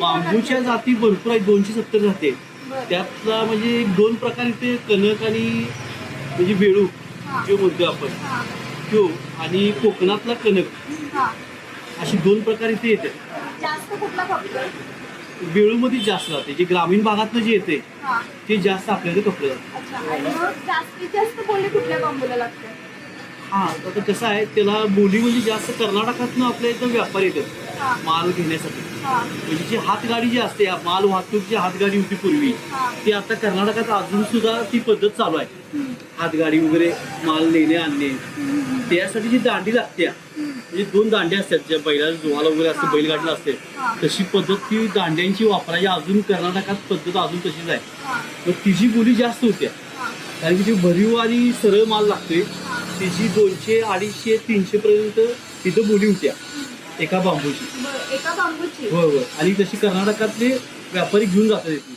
बांबूच्या जाती भरपूर आहेत. दोनशे सत्तर जाती आहेत. त्यातला म्हणजे दोन प्रकार इथे कनक आणि म्हणजे हा. जो म्हणतो आपण. तो आणि कोकणातला कनक. हा. अशी दोन प्रकार इथे येतात. जास्त कुठला खपतोय बेळूमध्ये जास्त जाते. जे ग्रामीण भागातलं जे येते ते जास्त आपल्याकडे कपडे जातात अच्छा. आणि मग जास्तीत जास्त बोली कुठल्या बांबूला लागते हा. आता कसं आहे त्याला बोली म्हणजे जास्त कर्नाटकातनं आपल्या इथं व्यापारी येतात. माल घेण्यासाठी. म्हणजे जी हातगाडी जी असते माल वाहतूक जी हातगाडी होती पूर्वी ती आता कर्नाटकात अजून सुद्धा ती पद्धत चालू आहे. हातगाडी वगैरे माल नेणे आणणे. त्यासाठी जी दांडी लागते. म्हणजे दोन दांड्या असतात ज्या बैलाला जोवाला वगैरे असते बैलगाडीला असते. तशी पद्धत ती दांड्यांची वापरायची. अजून कर्नाटकात पद्धत अजून तशीच आहे. मग तिची बोली जास्त होत्या. कारण की ती भरीव आणि सरळ माल लागतोय. तिची दोनशे अडीचशे तीनशे पर्यंत तिथं बोली होत्या. एका बांबूची. एका बांबूची? होय होय. आणि तशी कर्नाटकातले व्यापारी घेऊन जातात इथून.